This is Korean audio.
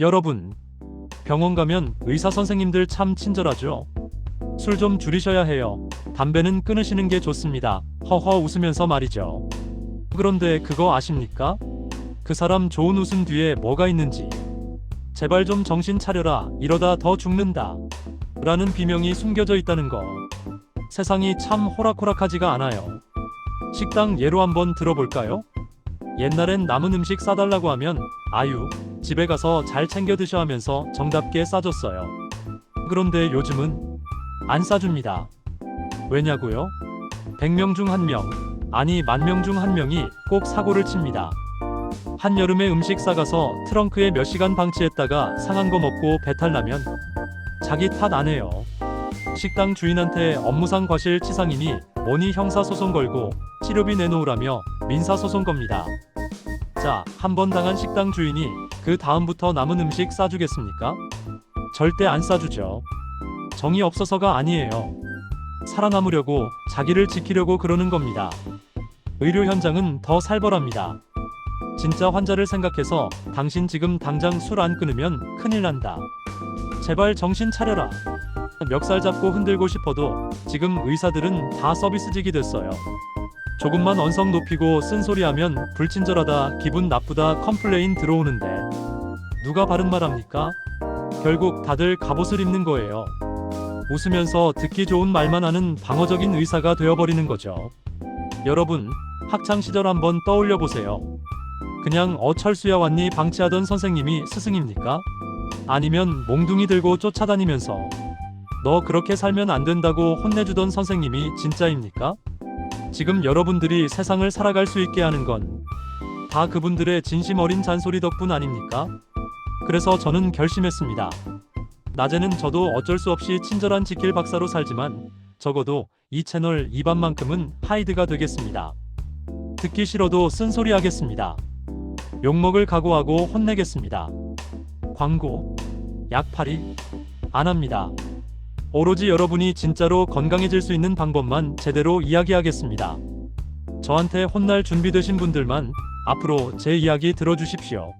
여러분, 병원 가면 의사 선생님들 참 친절하죠? 술 좀 줄이셔야 해요. 담배는 끊으시는 게 좋습니다. 허허 웃으면서 말이죠. 그런데 그거 아십니까? 그 사람 좋은 웃음 뒤에 뭐가 있는지. 제발 좀 정신 차려라. 이러다 더 죽는다. 라는 비명이 숨겨져 있다는 거. 세상이 참 호락호락하지가 않아요. 식당 예로 한번 들어볼까요? 옛날엔 남은 음식 싸달라고 하면 아유 집에 가서 잘 챙겨 드셔 하면서 정답게 싸줬어요. 그런데 요즘은 안 싸줍니다. 왜냐고요? 100명 중한 명, 아니 만 명중한 명이 꼭 사고를 칩니다. 한여름에 음식 싸가서 트렁크에 몇 시간 방치했다가 상한 거 먹고 배탈 나면 자기 탓 안 해요. 식당 주인한테 업무상 과실치상이니 뭐니 형사소송 걸고 치료비 내놓으라며 민사소송 겁니다. 자, 한 번 당한 식당 주인이 그 다음부터 남은 음식 싸주겠습니까? 절대 안 싸주죠. 정이 없어서가 아니에요. 살아남으려고 자기를 지키려고 그러는 겁니다. 의료 현장은 더 살벌합니다. 진짜 환자를 생각해서 당신 지금 당장 술 안 끊으면 큰일 난다. 제발 정신 차려라. 멱살 잡고 흔들고 싶어도 지금 의사들은 다 서비스직이 됐어요. 조금만 언성 높이고 쓴소리하면 불친절하다, 기분 나쁘다 컴플레인 들어오는데 누가 바른 말 합니까? 결국 다들 갑옷을 입는 거예요. 웃으면서 듣기 좋은 말만 하는 방어적인 의사가 되어버리는 거죠. 여러분, 학창 시절 한번 떠올려 보세요. 그냥 어철수야 왔니 방치하던 선생님이 스승입니까? 아니면 몽둥이 들고 쫓아다니면서 너 그렇게 살면 안 된다고 혼내주던 선생님이 진짜입니까? 지금 여러분들이 세상을 살아갈 수 있게 하는 건 다 그분들의 진심 어린 잔소리 덕분 아닙니까? 그래서 저는 결심했습니다. 낮에는 저도 어쩔 수 없이 친절한 지킬 박사로 살지만 적어도 이 채널 이반만큼은 하이드가 되겠습니다. 듣기 싫어도 쓴소리 하겠습니다. 욕먹을 각오하고 혼내겠습니다. 광고, 약팔이 안 합니다. 오로지 여러분이 진짜로 건강해질 수 있는 방법만 제대로 이야기하겠습니다. 저한테 혼날 준비되신 분들만 앞으로 제 이야기 들어주십시오.